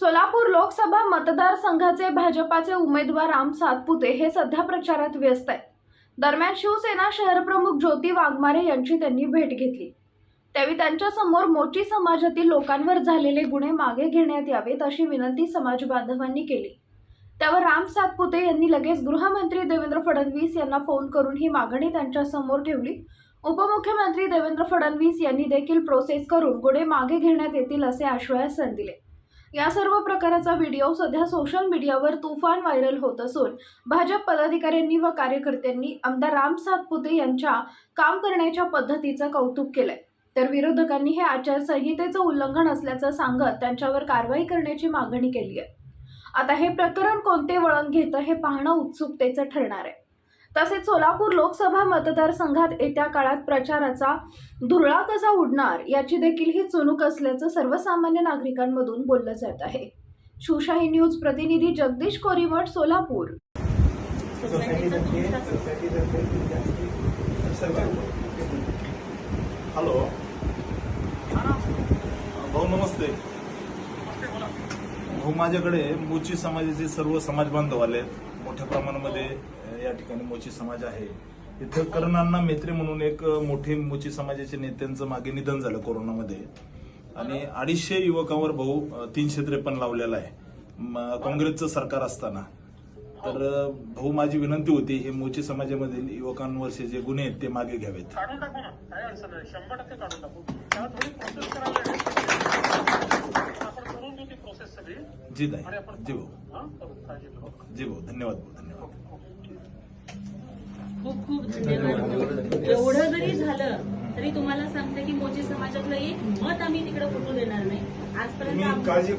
सोलापूर लोकसभा मतदारसंघाचे भाजपाचे उमेदवार राम सातपुते हे सध्या प्रचारात व्यस्त आहेत. दरम्यान शिवसेना शहरप्रमुख ज्योती वाघमारे यांची त्यांनी भेट घेतली. त्यावेळी त्यांच्यासमोर मोची समाजातील लोकांवर झालेले गुन्हे मागे घेण्यात यावेत अशी विनंती समाज बांधवांनी केली. त्यावर राम सातपुते यांनी लगेच गृहमंत्री देवेंद्र फडणवीस यांना फोन करून ही मागणी त्यांच्यासमोर ठेवली. उपमुख्यमंत्री देवेंद्र फडणवीस यांनी देखील प्रोसेस करून गुन्हे मागे घेण्यात येतील असे आश्वासन दिले. या सर्व प्रकाराचा व्हिडिओ सध्या सोशल मीडियावर तुफान व्हायरल होत असून भाजप पदाधिकाऱ्यांनी व कार्यकर्त्यांनी आमदार राम सातपुते यांच्या काम करण्याच्या पद्धतीचं कौतुक केलंय. तर विरोधकांनी हे आचारसंहितेचं उल्लंघन असल्याचं सांगत त्यांच्यावर कारवाई करण्याची मागणी केली आहे आता हे प्रकरण कोणते वळण घेतं हे पाहणं उत्सुकतेचं ठरणार आहे. तसेच सोलापूर लोकसभा मतदारसंघात येत्या काळात प्रचाराचा धुरळा कसा उडणार याची देखील ही चुणूक असल्याचं सर्वसामान्य नागरिकांमधून बोललं जात आहे. शिवशाही न्यूज प्रतिनिधी जगदीश कोरीमठ सोलापूर. हॅलो. भाऊ नमस्ते. भाऊ माझ्याकडे मोची समाजाचे सर्व समाज बांधव आले मोठ्या प्रमाणामध्ये या ठिकाणी मोची समाज आहे. इथं करणांना मेत्रे म्हणून एक मोठे मोची समाजाचे नेत्यांचं मागे निधन झालं कोरोनामध्ये. आणि अडीचशे युवकांवर भाऊ तीनशे त्रेपन्न लावलेला आहे. म- काँग्रेसचं सरकार असताना. तर भाऊ माझी विनंती होती हे मोची समाजामधील युवकांवरचे जे गुन्हे आहेत ते मागे घ्यावेत. जी नाही जी भाऊ हा. जी भाऊ धन्यवाद भाऊ धन्यवाद. खूप खूप धन्यवाद. एवढं जरी झालं तरी तुम्हाला सांगते की मोची समाजातलं एक मत आम्ही तिकडे फुटू देणार नाही. आजपर्यंत काळजी